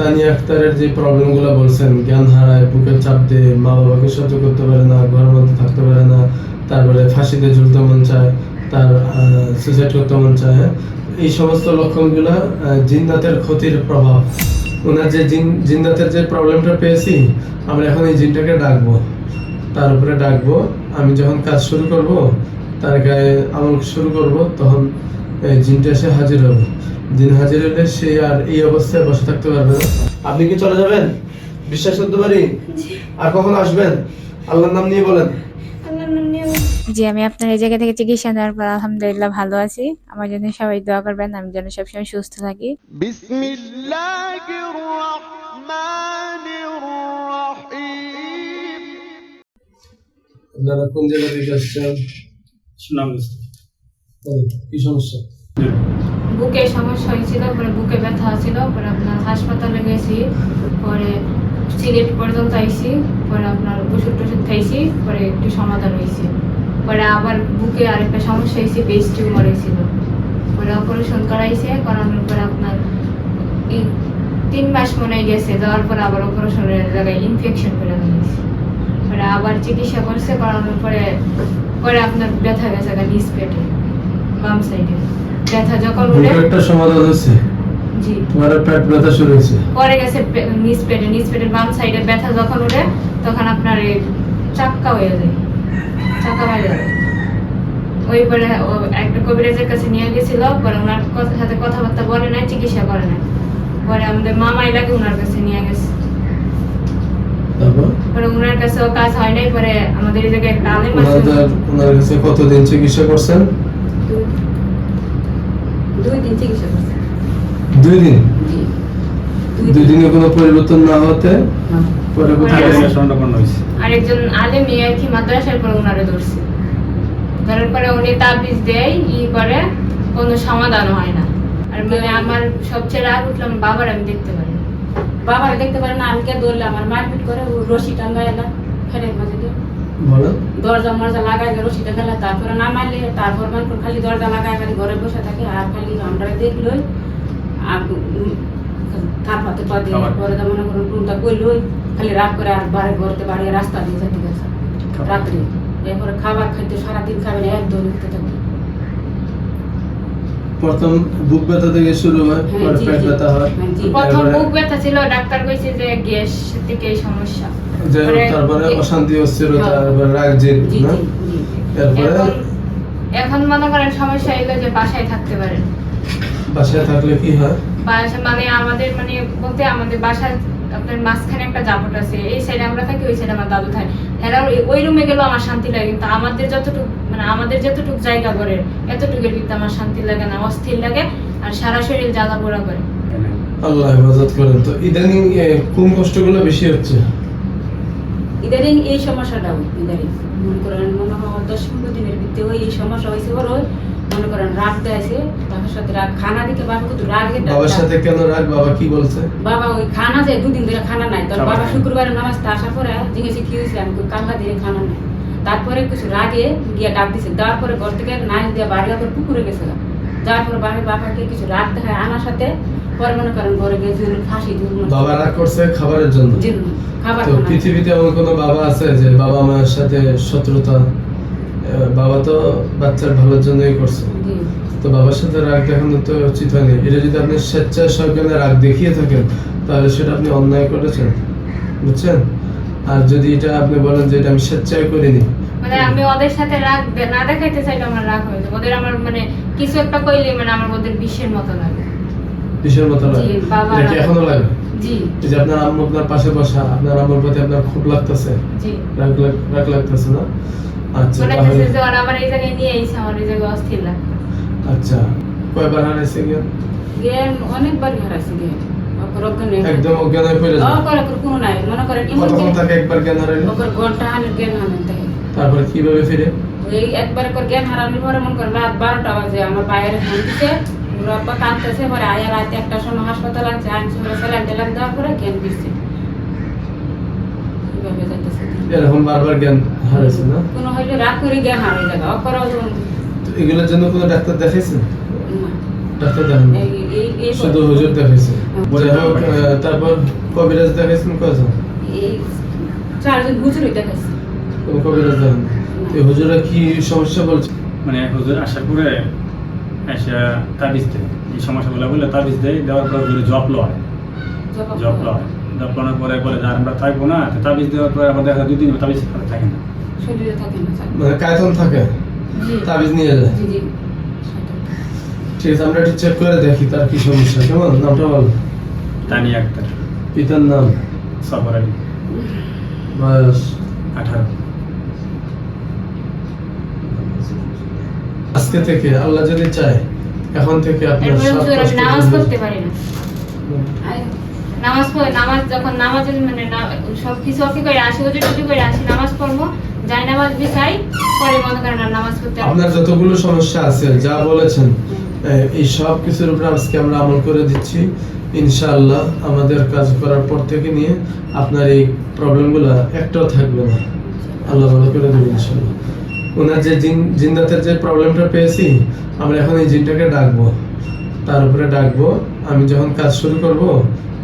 তানিয়া আক্তারের যে প্রবলেমগুলো বলছেন জ্ঞান হারায় বুকের চাপ দিয়ে মা বাবাকে সহ্য করতে পারে না ঘরের মধ্যে থাকতে পারে না তারপরে ফাঁসিতে ঝুলতে মন চায় তার সুইসাইড করতে মন চায় হ্যাঁ? এই সমস্ত লক্ষণগুলো আহ, জিন্নাতের ক্ষতির প্রভাব। ওনার যে জিন জিন্নাতের যে প্রবলেমটা পেয়েছি আমরা এখন এই জিনটাকে ডাকবো। তার উপরে ডাকবো আমি যখন কাজ শুরু করব তার গায়ে আমল শুরু করব তখন এই জিনটা এসে হাজির হবে। যিনি হাজির হলে সে আর এই অবস্থায় বসে থাকতে পারবে না। আপনি কি চলে যাবেন? বিশ্বাস করতে পারি? আর কখন আসবেন? আল্লাহর নাম নিয়ে বলেন। জি আমি আপনার এই জায়গা থেকে চিকিৎসা নেওয়ার পর আলহামদুলিল্লাহ ভালো আছি। আমার জন্য সবাই দোয়া করবেন আমি যেন সবসময় সুস্থ থাকি। কি সমস্যা? বুকে সমস্যা হয়েছিল, পরে বুকে ব্যথা ছিল পরে আপনার হাসপাতালে গেছি, পরে সিলেট পর্যন্ত আইছি, পরে আপনার ওষুধ টষুধ খাইছি, পরে একটু সমাধান হয়েছে পরে আবার বুকে আরেকটা সমস্যা হয়েছে বেস টিউমার হয়েছিল পরে অপারেশন করাইছে, করানোর পরে আপনার তিন মাস মনে গেছে যাওয়ার পরে আবার অপারেশনের জায়গায় ইনফেকশন করে ফেলেছে পরে আবার চিকিৎসা করছে, করানোর পরে পরে আপনার ব্যথা গেছে নিচ পেটে, বাম সাইডে ব্যথা যখন উঠে একটা সমাধান হয়েছে। জি। তোমার পেট ব্যথা শুরু হয়েছে। পরে গেছে নিচ পেটে নিচ পেটের বাম সাইডে ব্যথা যখন উঠে তখন আপনার চাক্কা হয়ে যায়। চাক্কা হয়ে যায়। ওই পরে একটা কবিরাজের কাছে নিয়ে গেছিল পরে ওনার কথা সাথে কথাবার্তা বলে নাই চিকিৎসা করে নাই। পরে আমাদের মামা এলাকে ওনার কাছে নিয়ে গেছে। পরে ওনার কাছেও কাজ হয় নাই পরে আমাদের এই জায়গায় একটা আলেম আছে। ওনার কাছে কতদিন চিকিৎসা করছেন? দুই দিন চিকিৎসা করছে। দুই দিন? দুই দিনে। কোনো পরিবর্তন না হতে পরে কোথায় পরে- হয়েছে আরেকজন আলেম এই কি মাদ্রাসার পরে ওনারে ধরছে। ধরার পরে উনি তাবিজ দেয় ই করে কোনো সমাধান হয় না। আর মানে আমার সবচেয়ে রাগ উঠলাম বাবার আমি দেখতে পারি না। বাবার দেখতে পারে না আমাকে ধরলে আমার মারপিট করে রশি টাঙ্গা এলা ফেরের মাঝে দিয়ে। দরজা মরজা লাগাই দিয়ে রশিটা ফেলা তারপরে না মারলে তারপর মানুষ খালি দরজা লাগাই খালি ঘরে বসে থাকে আর খালি আমরা আর উম, তার পাতে পা দিয়ে পরে তো মনে করুন খালি রাগ করে আর বাড়ি ঘরতে বাড়ি রাস্তা দিয়ে যেতে গেছে রাত্রে। এরপরে খাবার খাইতে সারাদিন খাবে না একদম উঠতে থাকে প্রথম বুক ব্যথা থেকে শুরু হয় হ্যাঁ, পরে পেট ব্যথা হয় হ্যাঁ, প্রথম বুক ব্যথা ছিল ডাক্তার কইছে যে গ্যাস থেকে সমস্যা। তারপরে অশান্তি হ্যাঁ। এবার রাগ জেদ না? জি এখন মনে করেন সমস্যা এলো যে বাসায় থাকতে পারেন। বাসায় থাকলে কি হয়? বাসা মানে আমাদের মানে বলতে আমাদের আপনার মাঝখানে একটা জাপট আছে। এই সাইডে আমরা থাকি ওই সাইডে আমার দাদু থাকে। এরা ওই- রুমে গেলেও আমার শান্তি লাগে কিন্তু আমাদের যতটুকু মানে আমাদের যতটুকু জায়গা করে এতটুকুর ভিতরে আমার শান্তি লাগে না অস্থির লাগে আর সারা শরীর জ্বালা পোড়া করে। আল্লাহ হেফাজত করেন। তো ইদানিং কোন কষ্টগুলো বেশি হচ্ছে? ইদারিং এই সমস্যাটা হয় ইদারিং মনে করেন মনে হয় দশ পনেরো দিনের ভিতরে ওই এই সমস্যা হয়েছে ওর ওই মনে করেন রাগ দেয়ছে বাবার সাথে রাগ খানা দিকে বাবা কিন্তু রাগে বাবার সাথে কেন রাগ? বাবা কি বলছে? বাবা ওই খানা যায় দুদিন ধরে খানা নাই তোর বাবা। শুক্রবারে নামাজ তা আসার পরে জিজ্ঞেসে কি হয়েছে? আমি কাল্লা দিনে খানা নাই। তারপরে কিছু রাগে গিয়ে ডাক দিছে। দেওয়ার পরে ঘর থেকে নাই দিয়ে বাড়ি করে পুকুরে গেছে যাওয়ার পরে বাড়ির বাবাকে কিছু রাগ দেখায় আনার সাথে পরে মনে করেন ঘরে গিয়ে জুল ফাঁসি দিল বাবা রাগ করছে খাবারের জন্য? খাবার তো পৃথিবীতে এমন কোনো বাবা আছে যে বাবা মায়ের সাথে শত্রুতা বাবা তো বাচ্চার ভালোর জন্যই করছে। তো বাবার সাথে রাগ দেখানো তো উচিত হয়নি। এটা যদি আপনি স্বেচ্ছায় রাগ দেখিয়ে থাকেন তাহলে সেটা আপনি অন্যায় করেছেন। বুঝছেন? আর যদি এটা আপনি বলেন যে এটা আমি স্বেচ্ছায় করিনি মানে আমি ওদের সাথে রাগ না দেখাইতে চাইলে আমার রাগ হয়ে যায় ওদের আমার মানে কিছু একটা কইলে মানে আমার ওদের বিশ্বের মতো লাগে। মতো লাগে? এটা কি এখনও লাগে? জি। যে আপনার আম্মু আপনার পাশে বসা আপনার আম্মুর প্রতি আপনার খুব লাগতেছে? জি। রাগ লাগ- রাগ লাগতেছে না? আচ্ছা মনে তাহলে যে ওরা আমার এই জায়গায় নিয়ে আইছে আমার এই জায়গায় অস্থির লাগে আচ্ছা কয়বার হারাইছে জ্ঞান অনেকবার হারাইছে জ্ঞান ওকর অজ্ঞান নেই। একদম অজ্ঞান হয়ে পড়ে যায়। অকর অকর কোনো নাই মনে করেন কতক্ষণ একবার জ্ঞান হারাইলো? ওকর ঘণ্টা জ্ঞান তারপরে কীভাবে ফিরে? এই একবার করে জ্ঞান হারানোর পরে মনে করেন রাত বারোটা বাজে আমার বাইরে ফোন রব্বা কাঁদতেছে পরে আয়া রাতে একটা সময় হাসপাতাল স্যালাইন টেলাইন দেওয়ার পরে জ্ঞান দিচ্ছে এরকম বারবার জ্ঞান হারাইছে না? কোনো হইলে রাত করে জ্ঞান হারিয়ে যাবে অকর তো এগুলোর জন্য কোনো ডাক্তার দেখাইছেন ডাক্তার দেখান শুধু হুজুর দেখাইছে? যাই হোক তারপর কবিরাজ দেখাইছেন কয়জন? এই চারজন হুজুরই দেখাইছে। কবিরাজ দেখান হুজুরা কি সমস্যা বলছে? মানে হুজুর আশা করে এসে তাবিজ দেয়। এই সমস্যাগুলো বলে তাবিজ দেয় দেওয়ার পর হুজুর জব লয় জব লয়। জব লওয়ার পরে বলে যে আমরা থাকব না। তো তাবিজ দেওয়ার পরে আবার দেখা দুই দিন তাবিজ করে থাকে না। শরীরে থাকে না মানে কায়তন থাকে। তাবিজ নিয়ে যায়। জি জি। ঠিক আছে আমরা একটু চেক করে দেখি তার কি সমস্যা। কেমন? নামটা বল। তানি আক্তার। পিতার নাম? সফর আলী। বয়স? আঠারো। আজকে থেকে আল্লাহ যদি চায় এখন থেকে আপনার সব কষ্ট নামাজ পড়তে হয়ে পারি না। নামাজ পড়ে নামাজ যখন নামাজের মানে সব কিছু অফি করে আসি হুজুর টুজুর করে আসি নামাজ পড়ব যাই নামাজ বিছাই পরে মনে করেন নামাজ পড়তে আপনার যতগুলো সমস্যা আছে যা বলেছেন এই সব কিছুর উপরে আজকে আমরা আমল করে দিচ্ছি। ইনশাআল্লাহ আমাদের কাজ করার পর থেকে নিয়ে আপনার এই প্রবলেমগুলো একটাও থাকবে না। আল্লাহ ভালো করে দেবে ইনশাআল্লাহ। ওনার যে জিন জিন্দাতের যে প্রবলেমটা পেয়েছি আমরা এখন এই জিনটাকে ডাকবো। তার উপরে ডাকবো। আমি যখন কাজ শুরু করব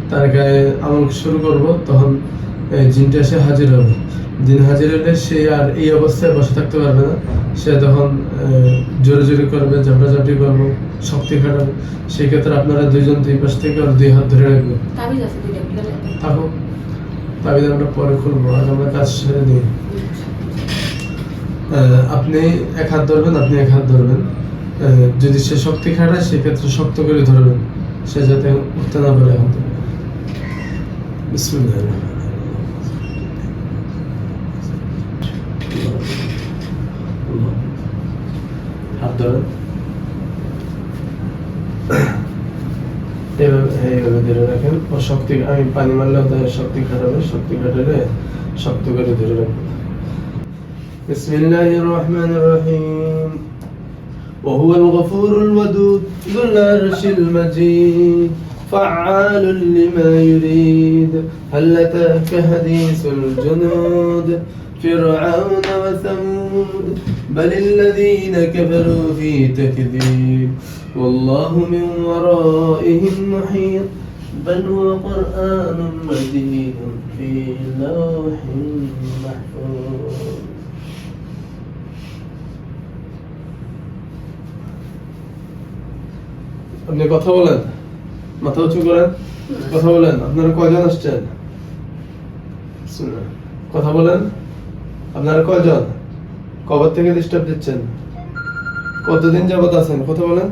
তার গায়ে আমল শুরু করব তখন জিনটা এসে হাজির হবে। দিন হাজির হলে সে আর এই অবস্থায় বসে থাকতে পারবে না। সে তখন জোরে জোরে করবে ঝাপটাঝাপটি করব শক্তি খাটাবে। সেই ক্ষেত্রে আপনারা দুইজন দুই পাশ থেকে আর দুই হাত ধরে গেলে থাকুক তাবিজ আমরা পরে খুলবো। আর আমরা কাজ সেরে নিই। আপনি এক হাত ধরবেন, আপনি এক হাত ধরবেন। যদি সে শক্তি খাটায় সেক্ষেত্রে শক্ত করে ধরবেন। সে যাতে উঠতে না পারে রহিম। হাত ধরেন। এইভাবে ধরে রাখেন। শক্তি আমি পানি মারলে শক্তি খাটাবে। শক্তি খাটালে শক্ত করে ধরে রাখবেন بسم الله الرحمن الرحيم. وهو الغفور الودود ذو العرش المجيد فعال لما يريد. هل أتاك حديث الجنود؟ فرعون وثمود بل الذين كفروا في تكذيب. والله من ورائهم محيط بل هو قرآن مجيد في لوح আপনি কথা বলেন। মাথা উঁচু করেন। কথা বলেন। আপনারা কয়জন আসছেন? কথা বলেন। আপনারা কয়জন? কবর থেকে ডিস্টার্ব দিচ্ছেন? কতদিন যাবত আছেন? কথা বলেন।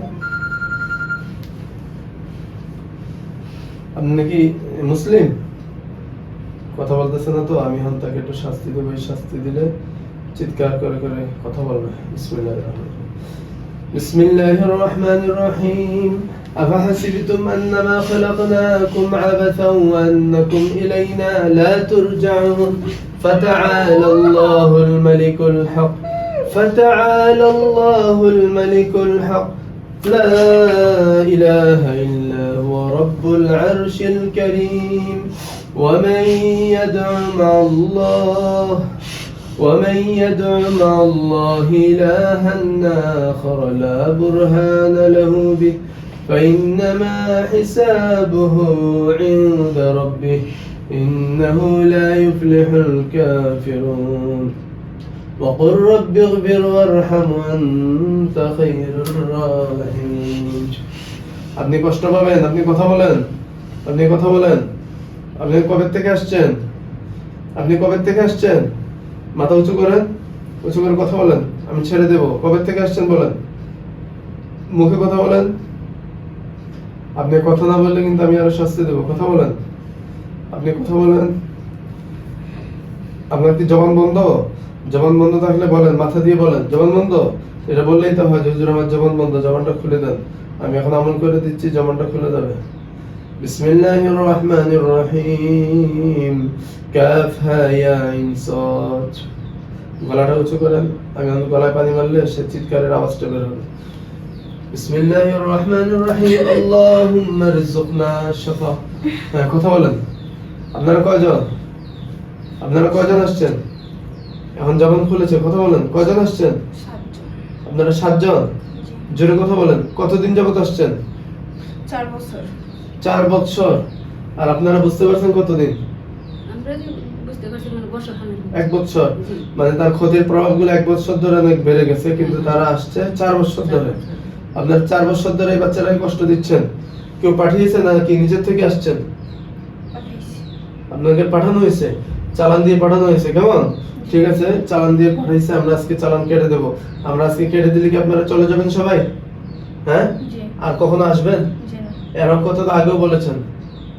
আপনি নাকি মুসলিম? কথা বলতেছে না তো? আমি হন তাকে একটু শাস্তি দেবো। শাস্তি দিলে চিৎকার করে করে কথা বলবে। বিসমিল্লাহির রহমানির রহিম। بسم الله الرحمن الرحيم. أفحسبتم أنما خلقناكم عبثا وأنكم إلينا لا ترجعون؟ فتعالى الله الملك الحق. فتعالى الله الملك الحق. لا إله إلا هو رب العرش الكريم. ومن يدع مع الله ومن يدع مع الله إلها آخر لا برهان له به فإنما حسابه عند ربه إنه لا يفلح الكافرون وقل رب اغفر وارحم وأنت خير الراحمين আপনি কষ্ট পাবেন আপনি কথা বলেন আপনি কথা বলেন আপনি কবে থেকে আসছেন আপনি কবে থেকে আসছেন মাথা উঁচু করেন, উঁচু করে কথা বলেন, আমি ছেড়ে দেব। কবে থেকে আসছেন বলেন? মুখে কথা বলেন। আপনি কথা না বললে কিন্তু আমি আরও শাস্তি দেবো। কথা বলেন। আপনি কথা বলেন। আপনার কি জবান বন্ধ? জবান বন্ধ থাকলে বলেন, মাথা দিয়ে বলেন, জবান বন্ধ? এটা বললেই তো হয় হুজুর আমার জবান বন্ধ, জবানটা খুলে দেন। আমি এখন আমল করে দিচ্ছি, জবানটা খুলে যাবে। বিসমিল্লাহির রহমানির রহিম। ক্যাফ হ্যাঁ ইন সদ গলাটা উঁচু করেন আমি আমার গলায় পানি মারলে সে চিৎকারের আওয়াজটা বের হবে। বিসমিল্লাহির রহমানির রহিম আল্লাহুম্মা রিজকনা শাফা। হ্যাঁ কথা বলেন। আপনারা কয়জন? আপনারা কয়জন আসছেন? এখন যখন খুলেছে কথা বলেন। কয়জন আসছেন? আপনারা সাতজন? জোরে কথা বলেন। কতদিন যাবত আসছেন? চার বছর। চার বছর আর আপনারা বুঝতে পারছেন কতদিন? এক বছর। মানে তার ক্ষতির প্রভাবগুলো এক বছর ধরে অনেক বেড়ে গেছে কিন্তু তারা আসছে চার বছর ধরে। আপনার চার বছর ধরে এই বাচ্চারাকে কষ্ট দিচ্ছেন। কেউ পাঠিয়েছে নাকি নিজের থেকে আসছেন? আপনাকে পাঠানো হয়েছে? চালান দিয়ে পাঠানো হয়েছে কেমন? ঠিক আছে চালান দিয়ে পাঠাইছে আমরা আজকে চালান কেটে দেবো। আমরা আজকে কেটে দিলে কি আপনারা চলে যাবেন সবাই? হ্যাঁ? আর কখনো আসবেন? এরকম কথা তো আগেও বলেছেন।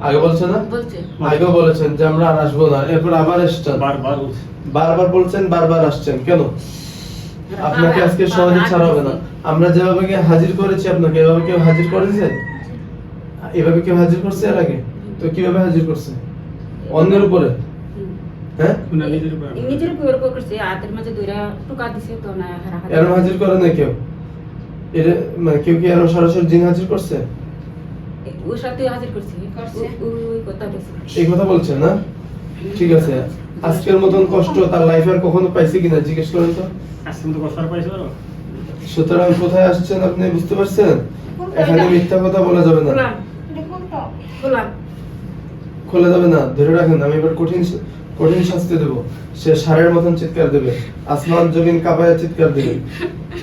আগে না? বলছে। আগেও বলেছেন যে আমরা আর আসব না। এরপর আবার এসছেন। বারবার বারবার বলছেন বারবার আসছেন। কেন? আপনাকে আজকে সহজে ছাড়া হবে না। আমরা যেভাবে কি হাজির করেছি আপনাকে এভাবে কেউ হাজির করেছে? এভাবে কেউ হাজির করছে এর আগে? তো কীভাবে হাজির করছে? অন্যের উপরে। হ্যাঁ? না এরম হাজির করে না কেউ? এর মানে কেউ কি এরম সরাসরি জিন হাজির করছে? ওর সাথে হাজির করছে। করছে। ওই কথা এই কথা বলছেন না? ঠিক আছে। আজকের মতন কষ্ট তার লাইফে আর কখনো পাইছে কিনা জিজ্ঞেস করেন তো। আজকে মতো কষ্ট আর পাইছে সুতরাং কোথায় আসছেন আপনি বুঝতে পারছেন? এখানে মিথ্যা কথা বলা যাবে না খোলাম এটা কোনটা খোলাম খোলা যাবে না ধরে রাখেন আমি এবার কঠিন কঠিন শাস্তি দেব সে সারের মতন চিৎকার দেবে আসমান জমিন কাঁপায় চিৎকার দেবে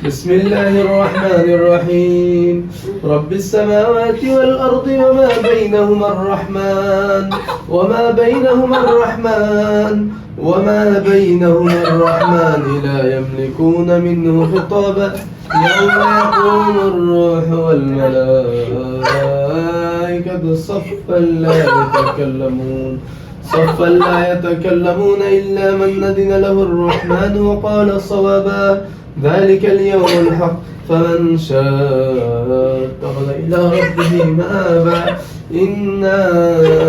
বিসমিল্লাহির রহমানির রহিম রব্বিস সামাওয়াতি ওয়াল আরদি ওয়া মা বাইনাহুমার রহমান ওয়া মা বাইনাহুমার রহমান ওয়া মা বাইনাহুমার রহমান লা ইয়ামলিকুনা মিনহু খিতাবা يوم يقوم الروح والملائكة صفا لا يتكلمون. صفا لا يتكلمون إلا من أذن له الرحمن وقال صوابا. ذلك اليوم الحق. فمن شاء اتخذ إلى ربه مآبا. إنا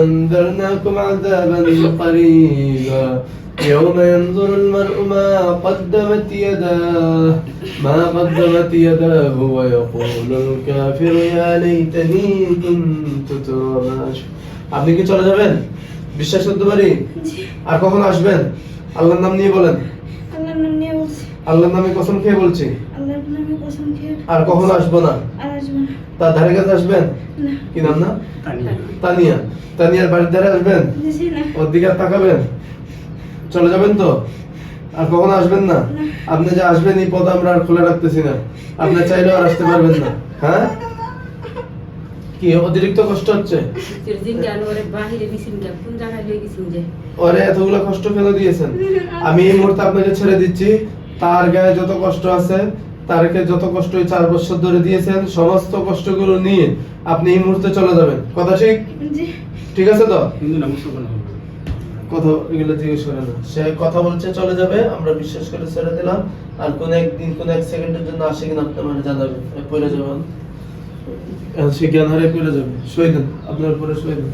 أنذرناكم عذابا قريبا. يوم ينظر المرء ما قدمت يداه ما قدمت يداه ويقول الكافر يا ليتني كنت ترابا আপনি কি চলে যাবেন বিশ্বাস করতে পারি আর কখন আসবেন আল্লাহর নাম নিয়ে বলেন আল্লাহর নাম নিয়ে বলছি আল্লাহর নামে কসম খেয়ে বলছি আল্লাহর নামে কসম খেয়ে আর কখন আসবো না আর আসবে না তার ধারে কাছে আসবেন না কি নাম না তানিয়া তানিয়া তানিয়ার বাড়ির ধারে আসবেন বুঝি না ওর দিকে আর তাকাবেন চলে যাবেন তো? আর কখন আসবেন না? আপনি যে আসবেন এই পদ আমরা আর খুলে রাখতেছি না। আপনি চাইলেও আর আসতে পারবেন না। হ্যাঁ? কি অতিরিক্ত কষ্ট হচ্ছে? ওরে এতগুলো কষ্ট কেন দিয়েছেন? আমি এই মুহূর্তে আপনাকে ছেড়ে দিচ্ছি। তার গায়ে যত কষ্ট আছে তারকে যত কষ্ট চার বছর ধরে দিয়েছেন সমস্ত কষ্টগুলো নিয়ে আপনি এই মুহূর্তে চলে যাবেন। কথা ঠিক? ঠিক আছে তো? কথা এগুলো জিজ্ঞেস করে না। সে কথা বলছে, চলে যাবে, আমরা বিশ্বাস করে ছেড়ে দিলাম। আর কোন একদিন, কোন এক সেকেন্ডের জন্য আসে কিনা আপনি আমার জানাবেন পড়ে যাবেন সে জ্ঞান হারে পড়ে যাবে। দেন, আপনার উপরে শুয়ে দেন।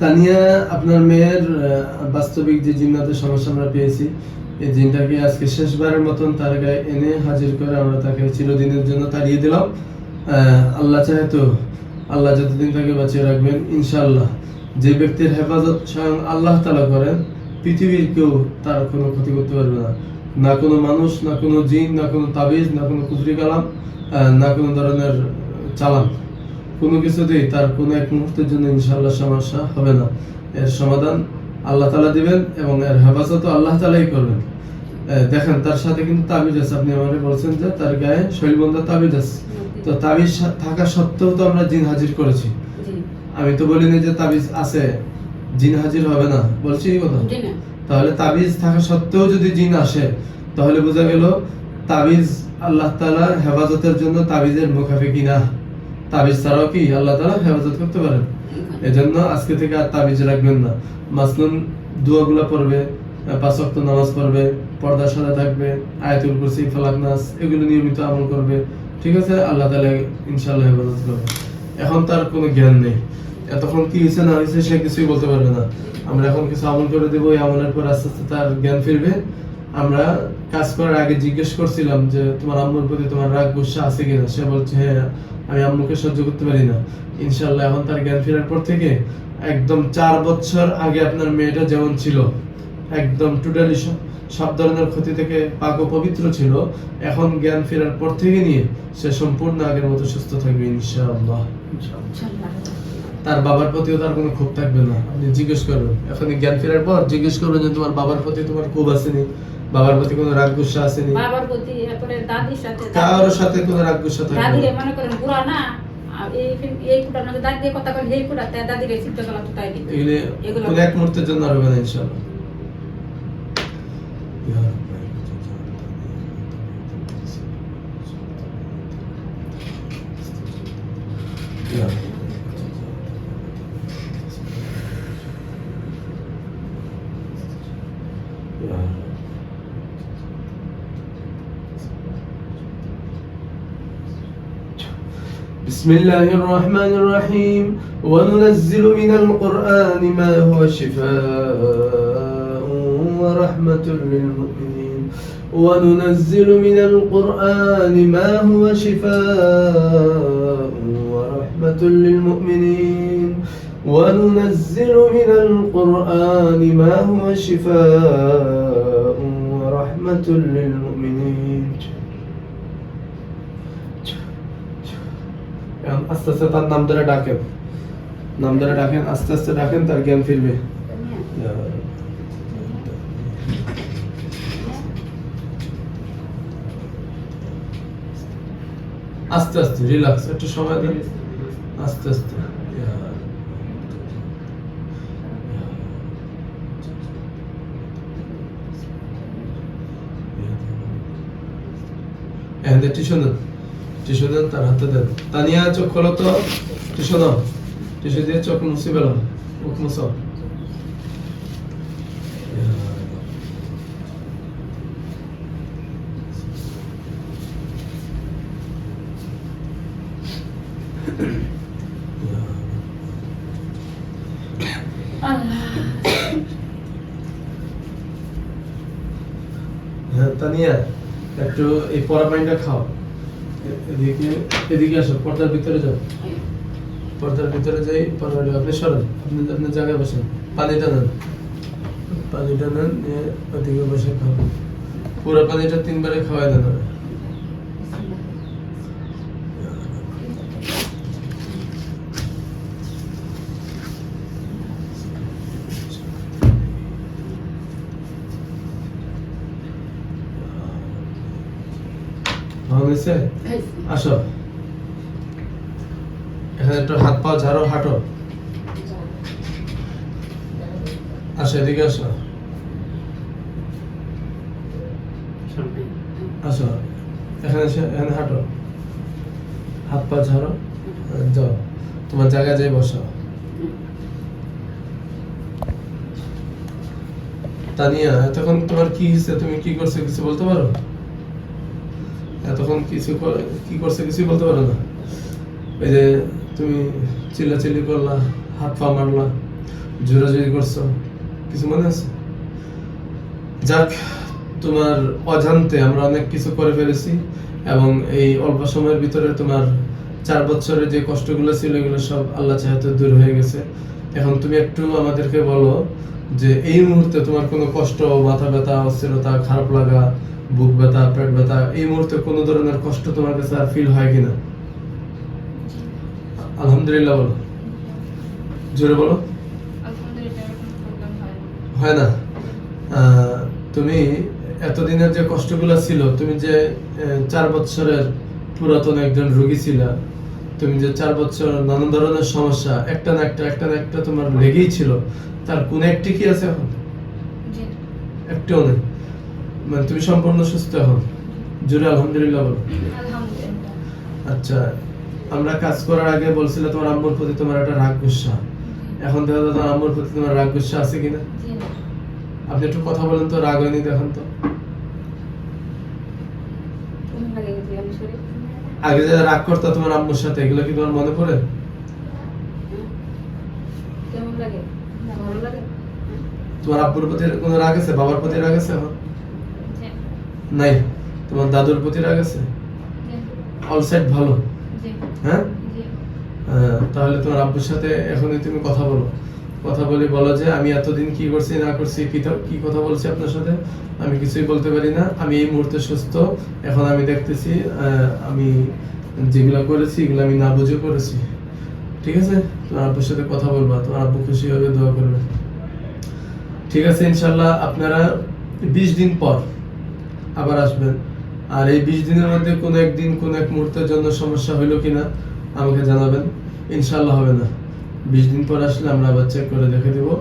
তানিয়া, আপনার মেয়ের বাস্তবিক যে জিন্নাতের সমস্যা আমরা পেয়েছি, এই জিনটাকে আজকে শেষবারের মতন তার গায়ে এনে হাজির করে আমরা তাকে চিরদিনের জন্য তাড়িয়ে দিলাম। আল্লাহ চাহে তো আল্লাহ যতদিন তাকে বাঁচিয়ে রাখবেন, ইনশাআল্লাহ। যে ব্যক্তির হেফাজত স্বয়ং আল্লাহ তালা করেন, পৃথিবীর কেউ তার কোনো ক্ষতি করতে পারবে না। না কোনো মানুষ, না কোনো জিন, না কোনো তাবিজ, না কোনো কুফরি কালাম না কোনো ধরনের চালান। কোনো কিছুতেই তার কোনো এক মুহূর্তের জন্য ইনশাআল্লাহ সমস্যা হবে না। এর সমাধান আল্লাহ তালা দিবেন এবং এর হেফাজত আল্লাহ তালাই করবেন। দেখেন তার সাথে কিন্তু তাবিজ আছে। আপনি আমাকে বলছেন যে তার গায়ে শৈলবন্ধা তাবিজ আছে। তো তাবিজ থাকা সত্ত্বেও তো আমরা জিন হাজির করেছি। আমি তো বলিনি যে তাবিজ আছে জিন হাজির হবে না। বলছি এই কথা। তাহলে তাবিজ থাকা সত্ত্বেও যদি জিন আসে তাহলে বোঝা গেল তাবিজ আল্লাহ তালার হেফাজতের জন্য তাবিজের মুখাফিকি না। তাবিজ ছাড়াও কি আল্লাহ তালা হেফাজত করতে পারেন? এজন্য আজকে থেকে আর তাবিজ রাখবেন না। মাসনুন দোয়াগুলো পড়বে পাঁচ নামাজ পড়বে, পর্দার সাথে থাকবে, আয়াতুল কুরসি, ফালাক নাস এগুলো নিয়মিত আমল করবে। ঠিক আছে? আল্লাহ তালা ইনশাআল্লাহ হেফাজত করবে। এখন তার কোনো জ্ঞান নেই। এতক্ষণ কি হয়েছে না হয়েছে সে কিছুই বলতে পারবে না। আমরা এখন কিছু আমল করে দেবো, এই আমলের পর আস্তে আস্তে তার জ্ঞান ফিরবে। আমরা কাজ করার আগে জিজ্ঞেস করছিলাম যে, তোমার আম্মুর প্রতি তোমার রাগ, গুসা আছে কিনা? সে বলছে হ্যাঁ আমি আম্মুকে সহ্য করতে পারি না। ইনশাল্লাহ এখন তার জ্ঞান ফেরার পর থেকে একদম চার বছর আগে আপনার মেয়েটা যেমন ছিল একদম টোটালি সব ধরনের ক্ষতি থেকে পাক ও পবিত্র ছিল এখন জ্ঞান ফেরার পর থেকে নিয়ে সে সম্পূর্ণ আগের মতো সুস্থ থাকবে ইনশাআল্লাহ। তার বাবার প্রতিও তার কোনো ক্ষোভ থাকবে না। আপনি জিজ্ঞেস করবেন এখন জ্ঞান ফেরার পর জিজ্ঞেস করবেন যে তোমার বাবার প্রতি তোমার ক্ষোভ আসেনি। বাবার প্রতি কোনো রাগ গুসা আসেনি? বাবার প্রতি তারপরে দাদির সাথে কারোর সাথে কোনো রাগ গুসা থাকে দাদি না মনে করেন বুড়া না এই এই কুটার মধ্যে দাদি দিয়ে কথা বলে এই কুটা তাই দাদিরে চিন্তা করা তো তাই এগুলো- এক মুহূর্তের জন্য আর হবে না ইনশাআল্লাহ। بسم الله الرحمن الرحيم. وننزل من القرآن ما هو شفاء ورحمة للمؤمنين. وننزل من القرآن ما هو شفاء ورحمة للمؤمنين. وننزل من القرآن ما هو شفاء ورحمة للمؤمنين. আস্তে আস্তে তার নাম ধরে ডাকেন। নাম ধরে ডাকেন, আস্তে আস্তে ডাকেন, তার জ্ঞান ফিরবে। আস্তে আস্তে রিল্যাক্স একটু সময় দেন। আস্তে আস্তে এখান টিস্যু দেন দেন তার হাতে দেন। তানিয়া চোখ খোলো তো টিস্যু দাও। টিস্যু দিয়ে চোখ মুছে বেরো মুখ মুছো। হ্যাঁ তানিয়া একটু এই পরা পানিটা খাও। এদিকে এদিকে আসো পর্দার ভিতরে যাও পর্দার ভিতরে যাই পর্দাটা আপনি সরেন, আপনি আপনার জায়গায় বসেন, পানিটা নেন পানিটা নেন নিয়ে ওদিকে বসে খাবেন। পুরো পানিটা তিনবারে খাওয়াই দেন ওরে। ভালো হয়েছে আসো। এখানে একটু হাত পা ঝাড়ো হাঁটো। আসো এদিকে আসো। আসো। এখানে এসে এখানে হাঁটো। হাত পা ঝাড়ো। যাও। তোমার জায়গায় যাই বসো। তানিয়া এতক্ষণ তোমার কি হয়েছে? তুমি কি করছ কিছু বলতে পারো? এতক্ষণ কিছু কি করছে কিছু বলতে পারো না। ওই যে তুমি চিল্লাচিল্লি করলা, হাত পা মারলা, জোরাজুরি করছ, কিছু মনে আছে? যাক, তোমার অজান্তে আমরা অনেক কিছু করে ফেলেছি এবং এই অল্প সময়ের ভিতরে তোমার চার বছরের যে কষ্টগুলো ছিল, এগুলো সব আল্লাহ চাহতে দূর হয়ে গেছে। এখন তুমি একটু আমাদেরকে বলো যে, এই মুহূর্তে তোমার কোনো কষ্ট, মাথা ব্যথা, অস্থিরতা, খারাপ লাগা বুক ব্যথা পেট ব্যথা এই মুহূর্তে কোনো ধরনের কষ্ট তোমার কাছে আর ফিল হয় কিনা? আলহামদুলিল্লাহ বলো। জোরে বলো। হয় না। তুমি এতদিনের যে কষ্টগুলো ছিল তুমি যে চার বছরের পুরাতন একজন রোগী ছিলা তুমি যে চার বছর নানান ধরনের সমস্যা একটা না একটা একটা না একটা তোমার লেগেই ছিল তার কোন একটি কি আছে এখন? একটাও নেই? মানে তুমি সম্পূর্ণ সুস্থ এখন? জোরে আলহামদুলিল্লাহ বলো। আচ্ছা আমরা কাজ করার আগে বলছিলে তোমার আম্মুর প্রতি তোমার একটা রাগ গুসা। এখন দেখা তোমার আম্মুর প্রতি তোমার রাগ গুসা আছে কিনা? আপনি একটু কথা বলেন তো রাগ হয়নি দেখেন তো। আগে যে রাগ করতো তোমার আম্মুর সাথে এগুলো কি তোমার মনে পড়ে? তোমার আব্বুর প্রতি কোনো রাগ আছে? বাবার প্রতি রাগ আছে এখন? নাই। তোমার দাদুর প্রতি রাগ আছে? অল সাইড ভালো? হ্যাঁ? তাহলে তোমার আব্বুর সাথে এখনই তুমি কথা বলো। কথা বলে বলো যে আমি এতদিন কি করছি না করছি কি কি কথা বলছি আপনার সাথে? আমি কিছুই বলতে পারি না। আমি এই মুহূর্তে সুস্থ। এখন আমি দেখতেছি আমি যেগুলা করেছি এগুলো আমি না বুঝে করেছি। ঠিক আছে? তোমার আব্বুর সাথে কথা বলবা। তোমার আব্বু খুশি হবে দোয়া করবে। ঠিক আছে ইনশাল্লাহ আপনারা বিশ দিন পর আবার আসবেন। আর এই বিশ দিনের মধ্যে কোনো একদিন কোনো এক মুহূর্তের জন্য সমস্যা হইল কিনা আমাকে জানাবেন। ইনশাল্লাহ হবে না। বিশ দিন পর আসলে আমরা আবার চেক করে দেখে দেবো।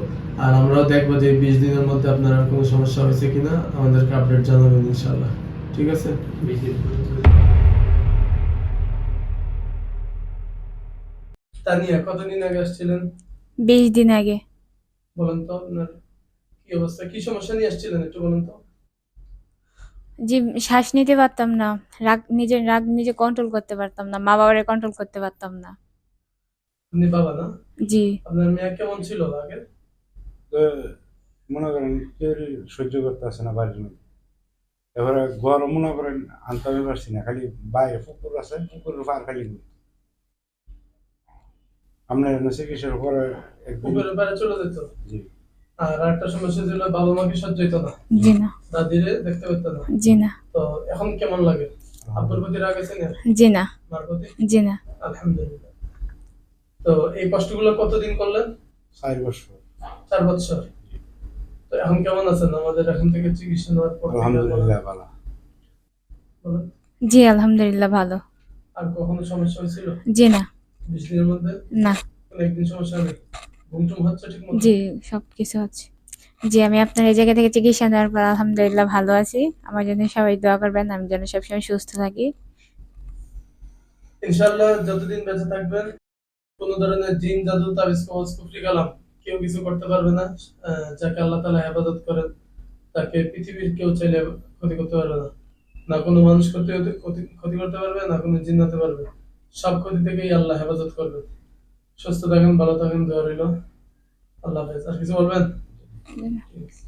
আর আমরাও দেখব যে বিশ দিনের মধ্যে আপনার আর কোনো সমস্যা হয়েছে কিনা। আমাদেরকে আপডেট জানাবেন ইনশাল্লাহ ঠিক আছে? তানিয়া কতদিন আগে আসছিলেন? বিশ দিন আগে। বলেন তো আপনার কি অবস্থা? কি সমস্যা নিয়ে আসছিলেন একটু বলেন তো? যে শ্বাস নিতে পারতাম না রাগ নিজের রাগ নিজে কন্ট্রোল করতে পারতাম না মা বাবারে কন্ট্রোল করতে পারতাম না। আপনি বাবা না? জি। আপনার মেয়ে কেমন ছিল আগে? মনে করেন কেউ সহ্য করতে আসে না বাড়ির মধ্যে। এবারে ঘর মনে করেন আনতে আমি পারছি না খালি বাইরে পুকুর আছে পুকুরের পার খালি। আপনার চিকিৎসার পরে পুকুরের বাইরে চলে যেত? জি। আর একটা সমস্যা ছিল বাবা মাকে সহ্য হইতো না। জি না। দাদিরে দেখতে না জি না। তো এখন কেমন লাগে? আব্বুর প্রতি রাগ আছে না জি না। মার প্রতি জি না। আলহামদুলিল্লাহ। তো এই কষ্টগুলো কতদিন করলেন? চার বছর। চার বছর। তো এখন কেমন আছেন? আমাদের এখান থেকে চিকিৎসা নেওয়ার পর আলহামদুলিল্লাহ ভালো। জি আলহামদুলিল্লাহ ভালো। আর কখনো সমস্যা হয়েছিল? জি না। বিশ দিনের মধ্যে? না। কোনো একদিন সমস্যা নেই ঘুম টুম হচ্ছে ঠিক মতো জি সব কিছু হচ্ছে। জি, আমি আপনার এই জায়গা থেকে চিকিৎসা নেওয়ার পর আলহামদুলিল্লাহ ভালো আছি। আমার জন্য সবাই দোয়া করবেন, আমি যেন সবসময় সুস্থ থাকি। যতদিন বেঁচে থাকবেন ধরনের জিন, জাদু কুফরি, কালাম কেউ কিছু করতে পারবে না। যাকে আল্লাহ তাআলা হেফাজত করেন, তাকে পৃথিবীর কেউ চাইলে ক্ষতি করতে পারবে না। না কোনো মানুষ ক্ষতি ক্ষতি করতে পারবে, না কোনো জিন হতে পারবে। সব ক্ষতি থেকেই আল্লাহ হেফাজত করবে সুস্থ থাকেন, ভালো থাকেন, দোয়া রইল। আল্লাহ হাফেজ। আর কিছু বলবেন? ঠিক আছে।